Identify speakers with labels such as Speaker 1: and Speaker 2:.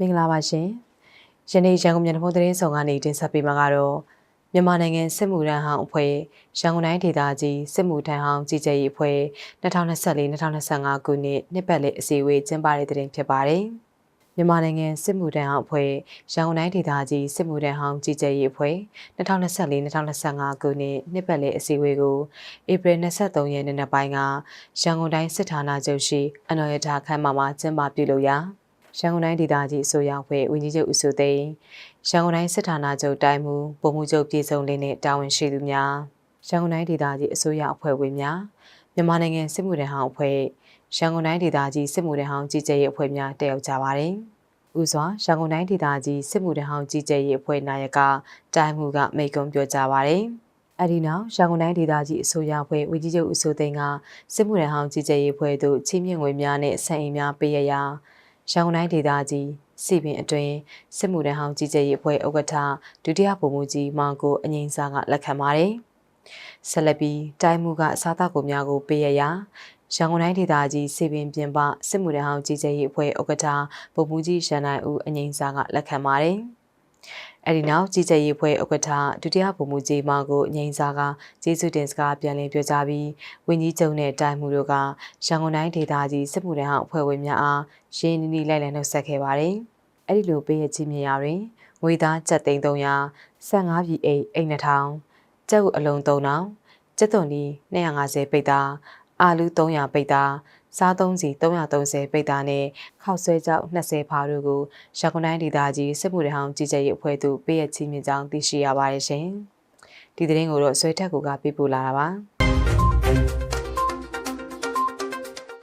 Speaker 1: မင်္ဂလာပါရှင်။ယနေ့ရန်ကုန်မြန်တဖုံသတင်းဆောင်ကနေတင်ဆက်ပေးမှာကတော့မြန်မာနိုင်ငံစစ်မှုထမ်းဟောင်းအဖွဲ့ရန်ကုန်တိုင်းဒေသကြီးစစ်မှုထမ်းဟောင်းကြီးကြပ်ရေးအဖွဲ့2024-2025ခုနှစ်နှစ်ပတ်လည်အစည်းအဝေးကျင်းပတဲ့တဲ့တင်ဖြစ်ပါတယ်။မြန်မာနိုင်ငံစစ်မှုထမ်းဟောင်းအဖွဲ့ရန်ကုန်တိုင်းဒေသကြီးစစ်မှုထမ်းဟောင်းကြီးကြပ်ရေးအဖွဲ့2024-2025ခုနှစ်နှစ်ပတ်လည်အစည်းအဝေးကိုဧပြီ23ရက်နေ့နက်ပိုင်းကရန်ကုန်တိုင်းစစ်ဌာနချုပ်ရှိအနော်ရထားခန်းမမှာကျင်းပပြုလုပ်ရာ ရန်ကုန်တိုင်းဒေသကြီးအစိုးရအဖွဲ့ဝန်ကြီးချုပ်ဦးစိုးသိန်းရန်ကုန်တိုင်းစစ်ဌာနချုပ်တိုင်းမူပုံမှုချုပ်ပြည်စုံလင်းနဲ့တာဝန်ရှိသူများရန်ကုန်တိုင်းဒေသကြီးအစိုးရအဖွဲ့ဝင်များမြန်မာနိုင်ငံစစ်မှုထမ်းဟောင်းအဖွဲ့ရန်ကုန်တိုင်းဒေသကြီးစစ်မှုထမ်းဟောင်းကြီးကြပ်ရေးအဖွဲ့များတက်ရောက်ကြပါတယ်။ဦးစွာရန်ကုန်တိုင်းဒေသကြီးစစ်မှုထမ်းဟောင်းကြီးကြပ်ရေးအဖွဲ့နာယကတိုင်းမူကမိန့်ခွန်းပြောကြားပါတယ်။အဲဒီနောက်ရန်ကုန်တိုင်းဒေသကြီးအစိုးရအဖွဲ့ဝန်ကြီးချုပ်ဦးစိုးသိန်းကစစ်မှုထမ်းဟောင်းကြီးကြပ်ရေးအဖွဲ့သို့ချင်းမြင့်ငွေများနဲ့ဆန်အိမ်များပေးရရာ ရန်ကုန်တိုင်းဒေသကြီးစီပင်အတွင်းစစ်မှုထမ်းဟောင်းကြီးကြပ်ရေးအဖွဲ့ဥက္ကဋ္ဌဒုတိယဗိုလ်မှူးကြီးမောင်ကိုအငိမ့်စာကလက်ခံပါတယ်။ဆက်လက်ပြီးတိုင်းမှုကအစားအသောက်ကိုများကိုပေးရရာရန်ကုန်တိုင်းဒေသကြီးစီပင်ပြင်ပစစ်မှုထမ်းဟောင်းကြီးကြပ်ရေးအဖွဲ့ဥက္ကဋ္ဌဗိုလ်မှူးကြီးရန်နိုင်ဦးအငိမ့်စာကလက်ခံပါတယ်။ အဲဒီနောက်ကြီးကြပ်ရေးဖွဲ့ဥက္ကဋ္ဌဒုတိယဗိုလ်မှူးကြီးမောင်ကိုငိမ့်စာကကျေးဇူးတင်စကားပြန်လည်ပြောကြားပြီးဝင်းကြီးချုပ်နဲ့တိုင်မှုတို့ကရန်ကုန်တိုင်းဒေသကြီးစစ်မှုထမ်းဟောင်းအဖွဲ့ဝင်များအားရင်းနှီးနှီးလိုက်လံနှုတ်ဆက်ခဲ့ပါတယ်။အဲဒီလိုပေးရချင်းမြင်ရတွင်ငွေသားကျပ်သိန်း300 15ပြည်အိတ်အိတ်2000ကျပ်ဥအလုံး3000ကျပ်သွန်ဒီ250ပိတ်သားအာလူ300ပိတ်သား စားသုံးစီ330ပိတ်သားနဲ့ခောက်ဆွဲကြောက်20ဖားတို့ကိုရန်ကုန်တိုင်းဒေသကြီးစစ်မှုထမ်းဟောင်းကြီးကြပ်ရေးအဖွဲ့သို့ပေးရချင်းမြင့်ကြောင်းသိရှိရပါတယ်ရှင်။ဒီသတင်းကိုတော့ဆွဲထက်ကူကပေးပို့လာတာပါ။